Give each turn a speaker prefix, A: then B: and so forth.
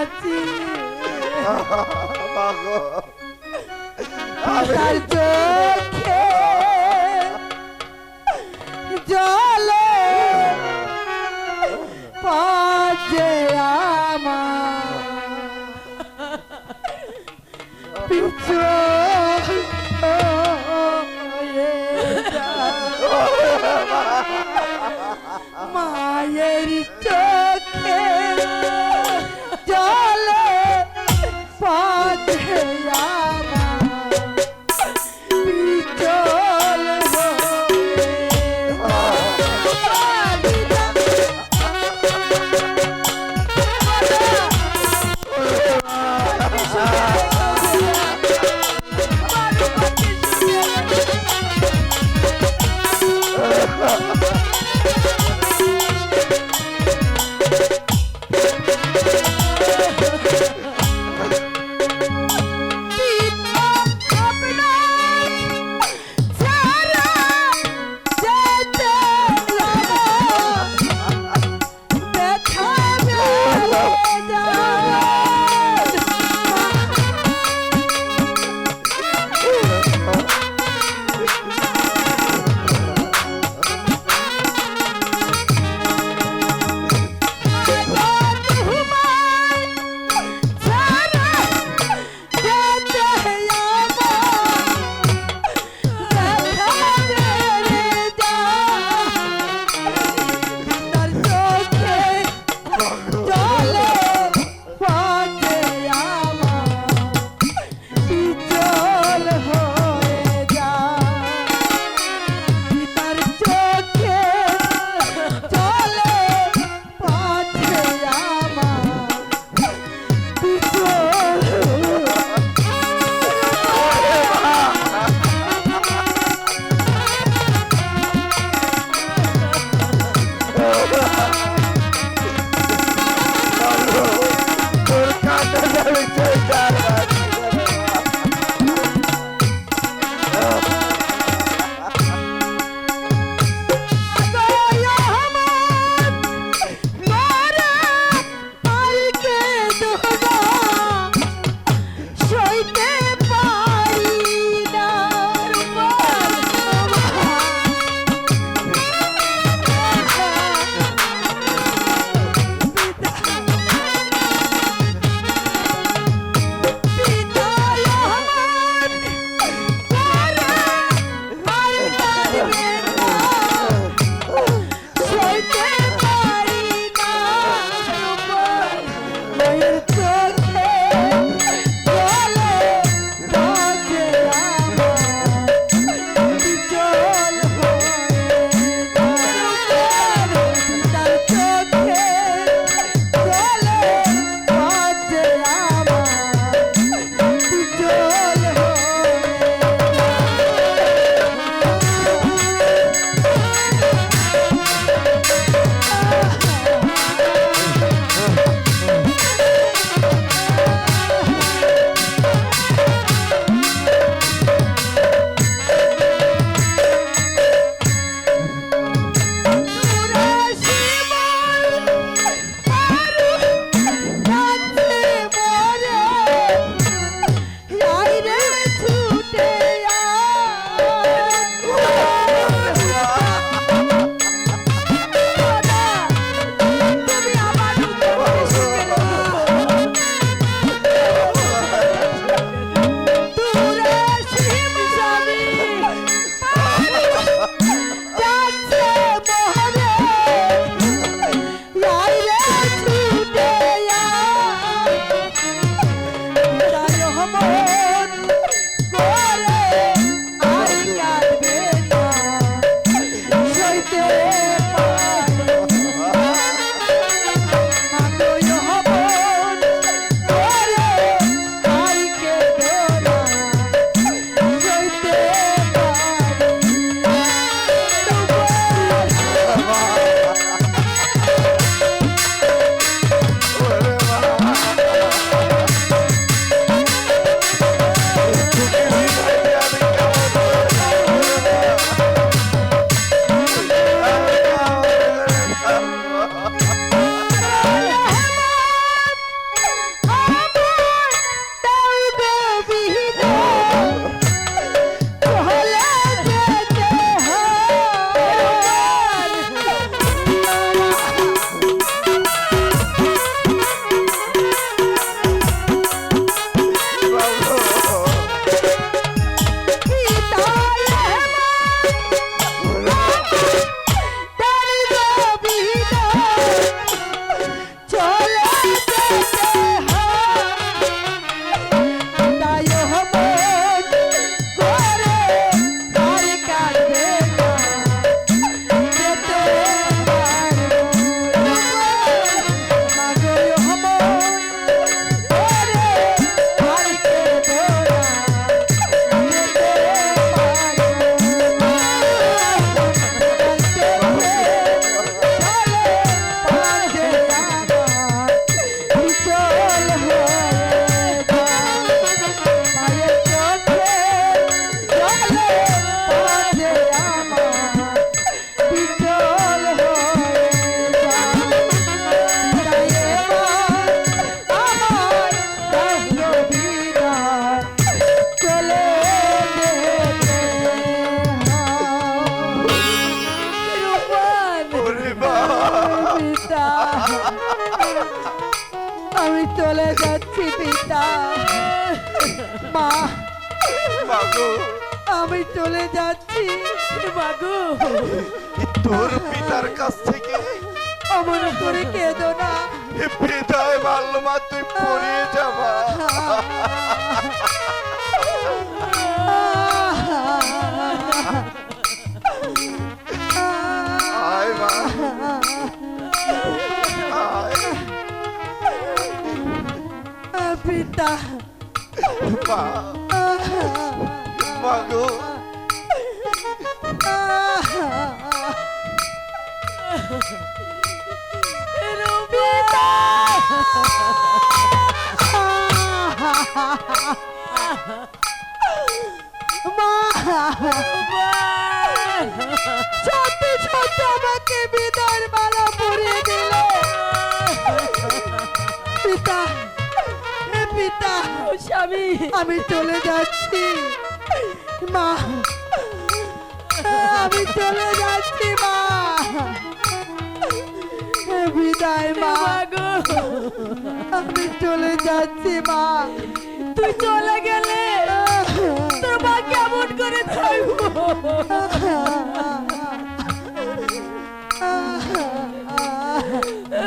A: যাচ্ছি তার চোখে জলে পাজে আমার পিছু মায়ের চোখে আমি চলে যাচ্ছি পিতা। মা
B: বাবু।
A: আমি চলে যাচ্ছি।
C: বাবু।
B: তোর পিতার কাছ থেকে
A: অমন করে কেঁদো না।
B: পিতায় মারল মা তুই পড়িয়ে যাবা। মা মাগো
A: মা।
C: আমি।
A: আমি চলে যাচ্ছি। মা। আমি চলে যাচ্ছি মা। বিদায় মা।
C: গো।
A: আমি চলে যাচ্ছি মা।
C: তুই চলে গেলে তোর মা কেমন করে থাকব?